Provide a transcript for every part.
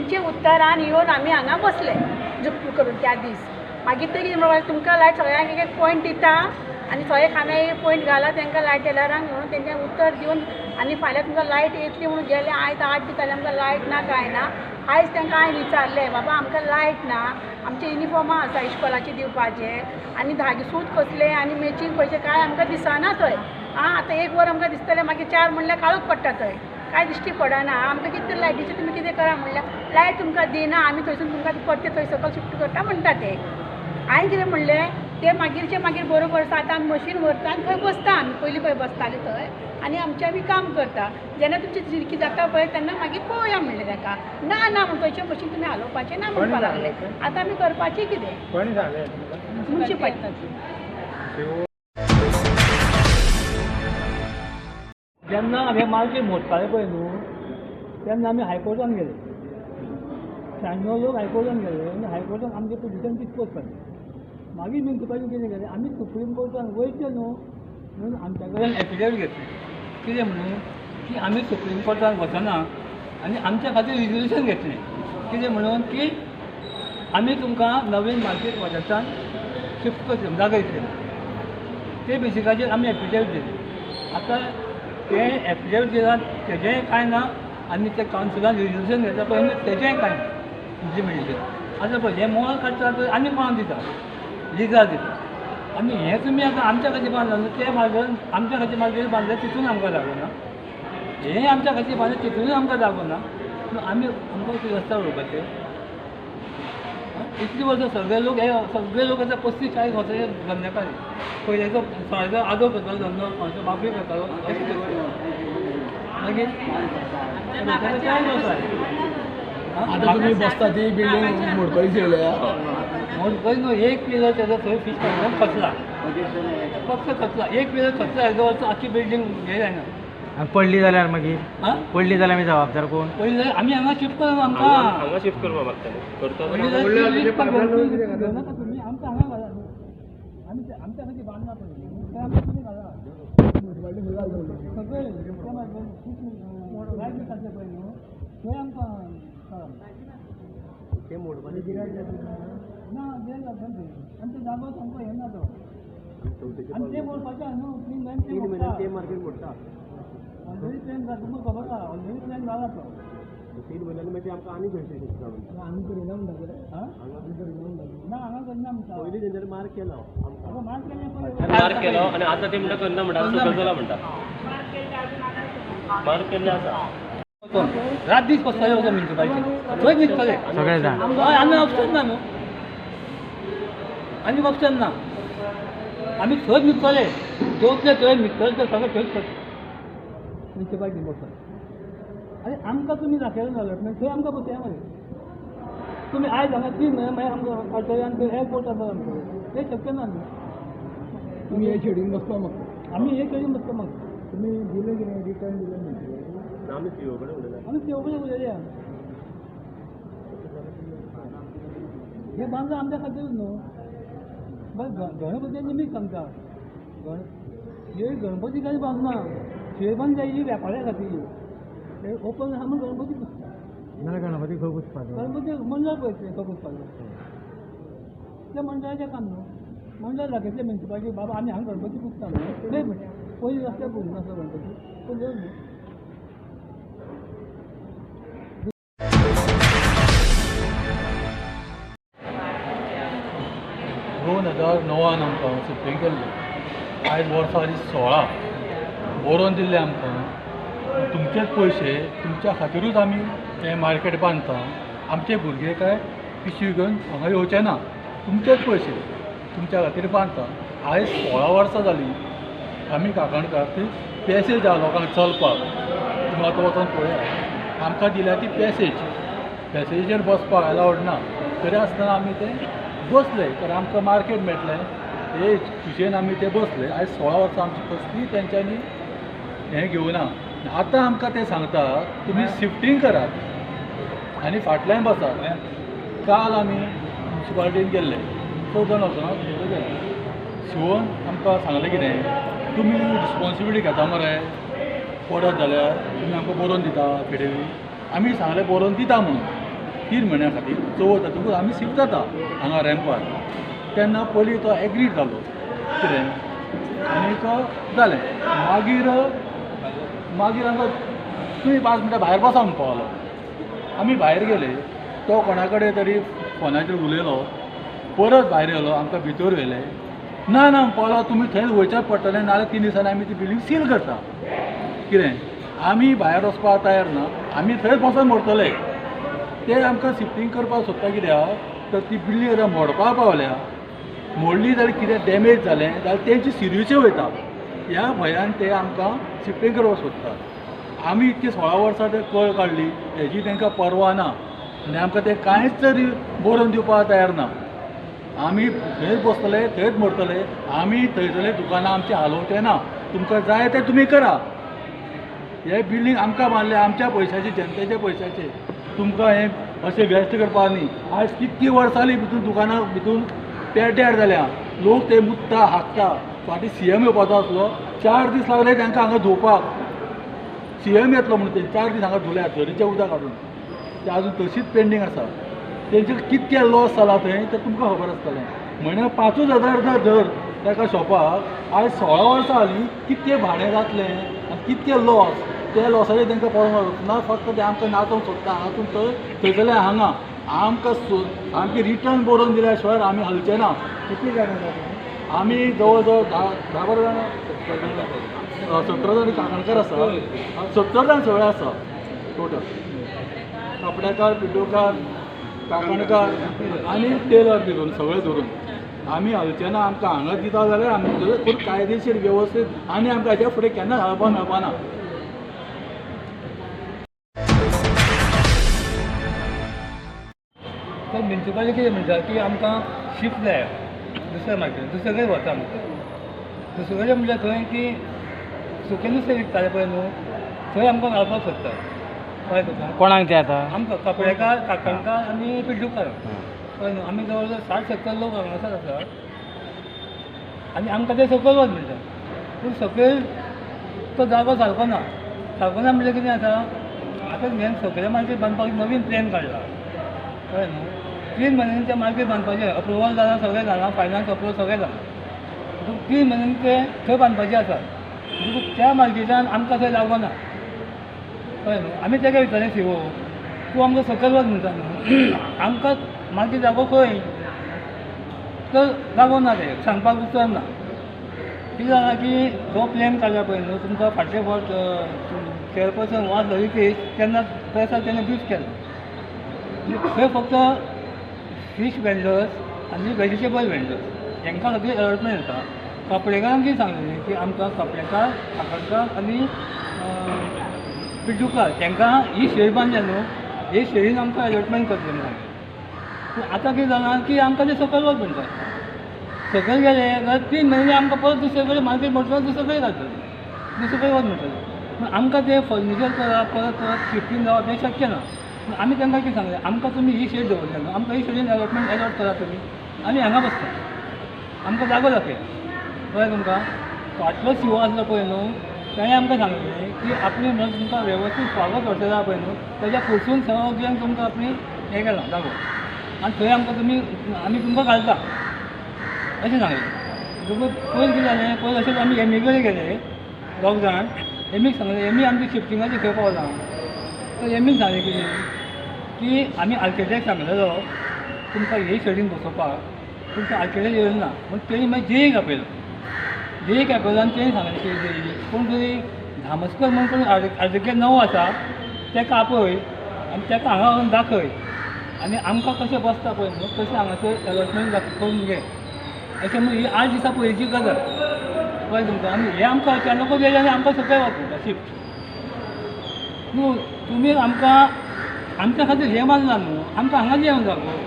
तेंचे उत्तरान येवन आमी हांगा बसले. जुप्प करून त्या दीस मागीर ते कितें म्हणपाक तुमकां लायट सगळ्यांक एक एक पॉयंट दिता. आनी सगळे खांद्या एक पॉयंट घाला तांकां लायट टेलरांक म्हणून तेंचें उत्तर दिवन आनी फाल्यां तुमकां लायट येतली म्हणून गेले. आयज आठ दीस जाले आमकां लायट ना कांय ना. आयज तांकां हांवें विचारलें बाबा आमकां लायट ना. आमचे युनिफॉर्मां आसा इश्कोलाचे दिवपाचे. आनी धागे सूत कसले? आनी मॅचींग पयशे कांय? आमकां दिसना थंय. आं आतां एक वर आमकां दिसतलें. मागीर चार म्हणल्यार काळोख पडटा थंय. काय दिश्टी पडना? आमकां कितें लायटीचें तुमी कितें करा म्हणल्यार लायट तुमकां दिना आमी थंयसून तुमकां परते थंय सकयल शिफ्ट करता म्हणटा ते. हांवें कितें म्हणलें? ते मागीरचे मागीर बरोबर आसा आतां आमी मशीन व्हरता आनी थंय बसता आमी पयलीं पळय बसताले थंय. आनी आमचें आमी काम करता. जेन्ना तुमची झिरकी जाता पळय तेन्ना मागीर पळोवया म्हणलें ताका. ना ना म्हण थंयचें मशीन तुमी हालोवपाचें ना म्हणपा लागले आतां आमी करपाचें कितें? कोणी झाले जेन्ना हे मार्केट मोडटाले पळय न्हू तेन्ना आमी हायकोर्टान गेले. शाण्णव लोक हायकोर्टान गेले आनी हायकोर्टान आमचे पोजिशन डिस्पोज केलें मागीर म्युन्सिपालिटी कितें केलें आमी सुप्रीम कोर्टान वयचे न्हू म्हणून आमच्या कडेन एफिडेवीट घेतले. कितें म्हणून की आमी सुप्रीम कोर्टान वचना आनी आमच्या खातीर रिजोल्युशन घेतलें. कितें म्हणून की आमी तुमकां नवीन मार्केट वाठारांतल्यान शिफ्ट करतले जागा ते बेसिकाचेर आमी एफिडेवीट दिली. आतां ते एफिडेवीट दिलां तेजेंय कांय ना आनी ते कावन्सिलान रिजोल्युशन घेता पळय न्हू तेजेंय कांय ना इम्प्लिमेंटेशन आतां पळय हें मोल काडटा पळय आमी कोणाक दिता लिजा दिता आनी हें तुमी आतां आमच्या खातीर बांदला न्हू तें मार्केट आमच्या खातीर मार्केट बांदले तितून आमकां लागना हें आमच्या खातीर बांदलें तितूनय आमकां लागना पूण आमी आमकां कितें रस्ता उडोवपाचे इतली वर्सां सगळे लोक हे सगळे लोक आतां पस्तीस चाळीस वर्सांचे धंद्याकारी पयल्याचो थोड्याचो आदो करतालो धंदो कोणाचो बापूय करतालो करतालो. मागीर चाळीस वर्सां आता तुम्ही बसता ती बिल्डिंग मोडकळी ठेवल्या. म्हणून पळय न्हू एक पिलर तेजो थंय फीश काडून खचला. फक्त खचला. एक पिलर खचला. हेजो वर्स आख्खी बिल्डींग हे जायना आणि पडली जाल्यार मागीर आं पडली जाल्यार आमी जबाबदार कोण? पयलीं जाल्यार आमी हांगा शिफ्ट करूं आमकां हांगा शिफ्ट करपा मागताले करता पयलीं जाल्यार तुमी आमकां हांगा घाला. आमी ते- आमच्या बांदना ते आमकां तुमी घाला सगळे ते मागीर लायट काडले पळय न्हू थंय आमकां कळना. ना आनी तो जागो सामको हें ना तो. आनी ते मोडपाचें न्हू तीन लायन ते मोडटा ऑलरेडी प्लॅन जाला तुमकां खबर आहा ऑलरेडी प्लॅन जाला तो तीन महिन्यांनी मागीर आमकां आनी खंयचे आमी करिना म्हणटा आं ना हांगा करना म्हणटा पयलीं तेंच्यानी मार्क केलो आमकां आता मार्क केलें पळय मार्क केलो आनी आतां ते म्हणटा करना म्हणटा सकयल चला म्हणटा मार्क केल्ले आसा रात दीस बसताले वचून म्युन्सिपालिटी थंय न्हिदताले सगळे. जाण हय आमी ऑप्शन ना न्हू आनी ऑप्शन ना. आमी थंय न्हिदताले दोतले थंय न्हिदताले ते सगळे थंयच म्युन्सिपालिटी बसता आनी आमकां तुमी दाखयलें डेव्हलपमेंट थंय आमकां बसया मरे. तुमी आयज हांगा तीन म्हयने मागीर आमकां काडटले आनी थंय एअरपोर्टार बरें आमकां. तें शक्य ना न्हू तुम्ही हे शेडीन बसपा मागता आमी हे केली बसता म्हाका तुम्ही दिले कितें रिटर्न दिले म्हणटले आमी सीओ कडेन उलयला आमी तेवढे उलयया हे बांदला आमच्या खातीरच न्हू. बस गणपती निमीत सांगता. गण हे गणपती काही बांदना बांद जायची वेपाऱ्या खातीर हे ओपन आहा म्हण गणपती पुसता नाल्यार गणपती खंय पुसपाचो गणपती मंडळ पळयतले तो पुसपाचो ते मंडळाचें काम न्हू मंडळ दाखयतले म्युन्सिपालिटी बाबा आमी हांगा गणपती पुसता न्हू लय म्हण. पयलीं रस्त्यार पुसून आसलो गणपती. न्हू दोन हजार णवान आमकां सुप्रीम केल्लें आयज वर्सा सोळा. बरोवन दिल्ले आमकां. तुमचेच पयशे तुमच्या खातीरूच आमी हें मार्केट बांदता. आमचे भुरगे काय? पिशवी घेवन हांगा येवचे ना. तुमचेच पयशे तुमच्या खातीर बांदता. आयज सोळा वर्सां जालीं. आमी काकणकार ती पॅसेज आहा लोकांक चलपाक तुमी आतां वचोन पळया. आमकां दिल्या ती पॅसेज पॅसेजीचेर बसपाक अलावड ना. तरी आसतना आमी ते बसले. कारण आमकां मार्केट मेळटलें. हे खुशयेन आमी ते बसले. आयज सोळा वर्सां आमची कसली तेंच्यांनी हें घेवना आतां आमकां ते सांगता तुमी शिफ्टींग करात आनी फाटल्यान बसात काल आमी म्युन्सिपालिटीन गेल्ले चवथन वचना गेले. शिवोन आमकां सांगलें कितें तुमी रिस्पॉन्सिबिलिटी घेता मरे. पडत जाल्यार तुमी आमकां बरोवन दिता फिडेवी. आमी सांगलें बरोवन दिता म्हणून. तीन म्हयन्या खातीर चवथ जातकूच आमी शिफ्ट जाता हांगा रॅम्पार तेन्ना पयलीं तो एग्रीड जालो कितें? आनीक जालें. मागीर मागीर आमकां तुमी पांच मिनटां भायर बसा पावलो. आमी भायर गेले. तो कोणा कडेन तरी फोनाचेर उलयलो. परत भायर येयलो आमकां भितर व्हेले. ना ना पावलो तुमी थंयच वयचें पडटलें नाल्यार तीन दिसांनी आमी ती बिल्डींग सील करता. कितें? आमी भायर वचपाक तयार ना. आमी थंयच बसून मरतले. ते आमकां शिफ्टींग करपाक सोदता कित्याक? तर ती बिल्डींग आतां मोडपाक पावल्या. मोडली जाल्यार कितें डॅमेज जालें जाल्यार तेंची सिरियसचे वयता. ह्या भंयान ते आमकां शिफ्टींग करपाक सोदतात. आमी इतकी सोळा वर्सां ते कळ काडली हेजी तांकां पर्वा ना. आनी आमकां ते कांयच तरी बरोवन दिवपाक तयार ना. आमी थंयच बसतले थंयच मरतले आमी थंयसरले दुकानां आमची हालोवचे ना. तुमकां जाय तें तुमी करा. हे बिल्डींग आमकां बांदले आमच्या पयशाचे जनतेच्या पयशाचे. तुमकां हें अशें वेस्ट करपाक न्ही. आयज कितकी वर्सांनी भितून दुकानां भितून पेड्ड्यार जाल्या. लोक ते मुत्ता हाकता. फाटी सी एम येवपाचो आसलो चार दीस लागले तांकां हांगा धुवपाक सी एम येतलो म्हणून ते चार दीस हांगा धुल्यात झरीचें उदक काडून ते अजून तशीच पेंडींग आसा तेंचे कितके लॉस जाला थंय तें तुमकां खबर आसतलें म्हयन्याक पांचूच हजार जर धर ताका शॉपाक आयज सोळा वर्सां जालीं कितके भाडें जातलें आनी कितके लॉस ते लॉसाचेर तांकां पळोवंक ना फक्त ते आमकां नाचोवंक सोदता हांगा थंय थंयसरले हांगा. आमकां सो आमकां रिटर्न बरोवन दिल्या शिवाय आमी हलचे ना. कितली जाणां आम्ही आमी जवळ जवळ धा बारा जाणां सतरा जाण काकणकार आसा सत्तर जाण सगळे आसा टोटल कपड्याकार पिड्डोकार काकणकार आनी टेलर बी धरून सगळे धरून. आमी हलचे ना आमकां हांगा दिता जाल्यार आमी पूण कायदेशीर वेवस्थीत आनी आमकां हेच्या फुडें केन्ना हालपाक मेळपाना तर म्युन्सिपालिटी कितें म्हणटा की आमकां शिफ्ट जाय दुसऱ्या मार्केट दुसरे कडेन वता आमकां दुसरे कडेन म्हणल्यार थंय की सुकें नुस्तें विकताले पळय न्हू थंय आमकां घालपाक सोदता कळ्ळें तुका कोणाक ते आता? आमकां कपड्याकार काकणकार आनी पिड्डूकार कळ्ळें न्हू आमी जवळ जवळ साठ सत्तर लोक हांगासर आसा आनी आमकां ते सकयल वच म्हणटा पूण सकयल तो जागो सारको ना सारको ना म्हणजे कितें आसा आतां? मेन सकयल्या मार्केट बांदपाक नवीन प्लॅन काडला कळ्ळें न्हू तीन म्हयन्यांनी तें मार्केट बांदपाचें अप्रुवल जालां सगळें जालां फायनान्स अप्रुवल सगळें जालां तुका तीन म्हयन्यांनी तें थंय बांदपाचें आसा त्या मार्केटान आमकां थंय लागोना कळ्ळें न्हू आमी तेका विचारलें शिवो तूं आमकां सकयल वच म्हणटा न्हू आमकां मार्केट जागो खंय? तर लागोना ते सांगपाक उत्तर ना. कितें जालां की जो प्लॅन काडला पळय न्हू तुमकां फाटले फावट चेअरपर्सन वाज ललितेश तेन्ना प्रेसार तेन्ना ब्रीफ केलो. थंय फक्त फीश वेंडर्स आनी वेजिटेबल वेंडर्स हांकां खातीर अलर्टमेंट येता कपडेकारांक कितें सांगलेलें की आमकां कपडेकार काकडकार आनी पिड्डूकार तांकां ही शेर बांदल्या न्हू हे शेरीन आमकां अलॉटमेंट करतले म्हणून. पूण आतां कितें जालां की आमकां ते सकयल वच म्हणटा सकयल गेले जाल्यार तीन म्हयने आमकां परत दुसरे कडेन मार्केट म्हणटा दुसरे कडेन घालतले दुसरे कडेन वच म्हणटले पूण आमकां ते फर्निचर करप परत परत शिफ्टींग जावप हें शक्य ना आमी तांकां कितें सांगलें आमकां तुमी ही शेड दवरलेलो न्हू आमकां ही शेडीन अलॉटमेंट अलॉट करा तुमी आमी हांगा बसता. आमकां जागो दाखय कळ्ळें तुमकां? फाटलो शिवो आसलो पळय न्हू ताणें आमकां सांगलें की आपली म्हणून तुमकां वेवस्थीत स्वागत करतलो पळय न्हू तेज्या फुडसून सगळ्यांक तुमकां आपली हें केलां जागो. आनी थंय आमकां तुमी आमी तुमकां घालता. अशें सांगलें. तुमकां पयर कितें जालें पयर अशेंच आमी एमी कडेन गेले दोग जाण. एमीक सांगलें एमी आमची शिफ्टिंगाची खेळ पावला. तर एमीक सांगलें कितें? की आमी आर्किटेक्ट सांगलेलो तुमकां हे सायडीन बसोवपाक तुमकां आर्किटेक्ट येयलो ना. पूण तेणी मागीर जेईक आपयलो जेईक आपयलो आनी तेणी सांगलें की जेई कोण तरी धामस्कर म्हणून कोण आर्किटेक्ट नवो आसा तेका आपय आनी तेका हांगा व्हरून दाखय. आनी आमकां कशें बसता पळय न्हू तशें हांगासर अलॉटमेंट करून घे. अशें म्हणून ही आठ दिसा पयलींची गजाल. कळ्ळें तुमकां. आनी हें आमकां अचानक गेले आनी आमकां सगळें वापरता शिफ्ट. न्हू तुमी आमकां आमच्या खातीर हें मारला न्हू आमकां हांगा जेवण जाय गो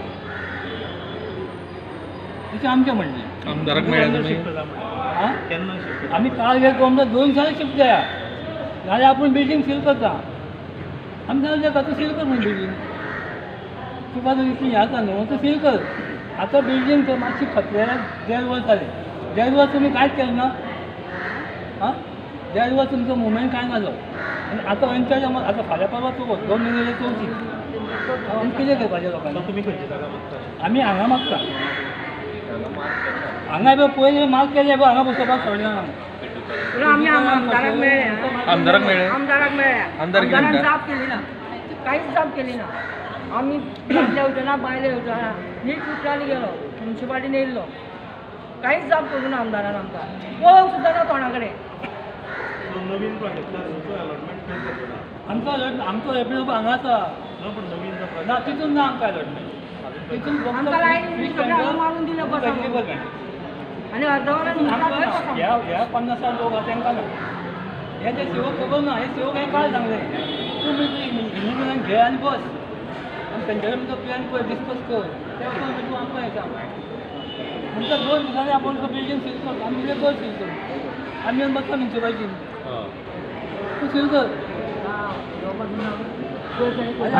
अशें आमचें म्हणणें. आमदाराक आं आमी काल गेलो आमकां दोन दिसांनी शिफ्ट जाया. नाल्यार आपूण बिल्डींग सील करता. आमी जाल्यार जाता तूं सील कर म्हणून बिल्डींग तुका जर इतली हें आसा न्हू तूं सील कर. आतां बिल्डींग तर मातशी खतलेल्या देड वर्स जालें. देड वर्स तुमी कांयच केलें ना आं देड वर्स तुमचो मुवमेंट कांय नालो आनी आतां अंच्या आतां फाल्यां परवा चवथ दोन म्हयने चवथी आमी कितें करपाचें लोकांनी? तुमी खंयची जागा मागता आमी हांगा मागता हांगा पळय पयलीं मार्क केले पळय हांगा बसोवपाक आमी हांगा आमदाराक मेळ्ळे आमदाराक मेळ्ळे आमदाराक मेळ्ळे आमदार कितें आमदारान? जाप केली ना. कांयच जाप केली ना. आमी दादले वयतना बायले वयतना नीट उठलानी गेलो म्युन्सिपाल्टीन येयल्लो कांयच जाप करूं ना आमदारान आमकां पळोवंक सुद्दां ना तोंडा कडेन नवीन अलॉटमेंट आमचो अलर्ट आमचो एप्रिल हांगा आसा ना तितून ना आमकां अलर्टमेंट तितून फक्त आमकां लायन free सगळें हांगा tender मारून दिलें बस आमकां ना. खंय ह्या ह्या पन्नासाक लोक आसा तांकां ना हे जे सेवक खबर ना हे सेवक हें काळ सांगले तूं इंजिनियरान घे आनी बस. आनी तेंचे कडेन तुमचो प्लॅन पळय डिस्कस कर. ते पळय तूं आमकां हें सांग म्हणटा दोन दिसांनी आपण बिल्डींग सील करता आमी कितें कर सील कर. आमी येवन बसता तूं कर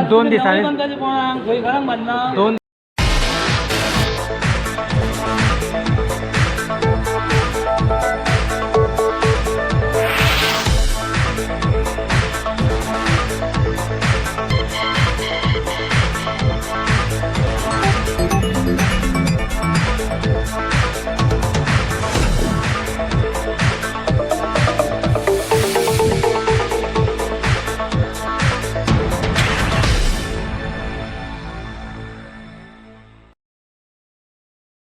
दोन दिसांनी खंय घरांक बांदना